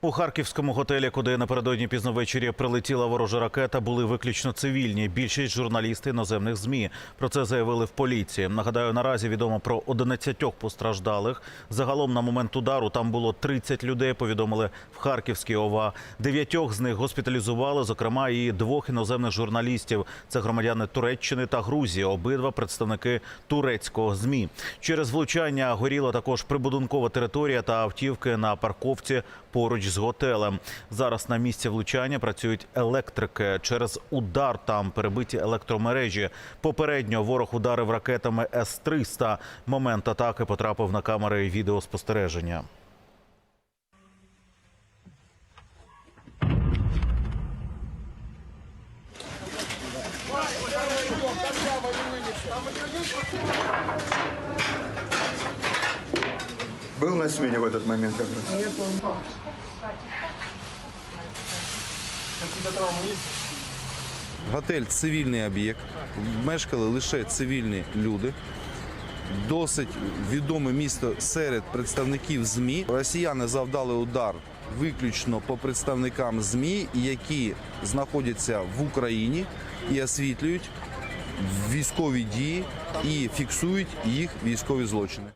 У харківському готелі, куди напередодні пізно ввечері прилетіла ворожа ракета, були виключно цивільні. Більшість журналістів іноземних змі. Про це заявили в поліції. Нагадаю, наразі відомо про 11 постраждалих. Загалом на момент удару там було 30 людей. Повідомили в Харківській ОВА. Дев'ятьох з них госпіталізували, зокрема, і двох іноземних журналістів. Це громадяни Туреччини та Грузії. Обидва представники турецького змі. Через влучання горіла також прибудинкова територія та автівки на парковці поруч з готелем. Зараз на місці влучання працюють електрики. Через удар там перебиті електромережі. Попередньо ворог ударив ракетами С-300. Момент атаки потрапив на камери відеоспостереження. Был на смене в этот момент как раз? Готель цивільний об'єкт, мешкали лише цивільні люди. Досить відоме місто серед представників ЗМІ. Росіяни завдали удар виключно по представникам ЗМІ, які знаходяться в Україні і освітлюють військові дії і фіксують їх військові злочини.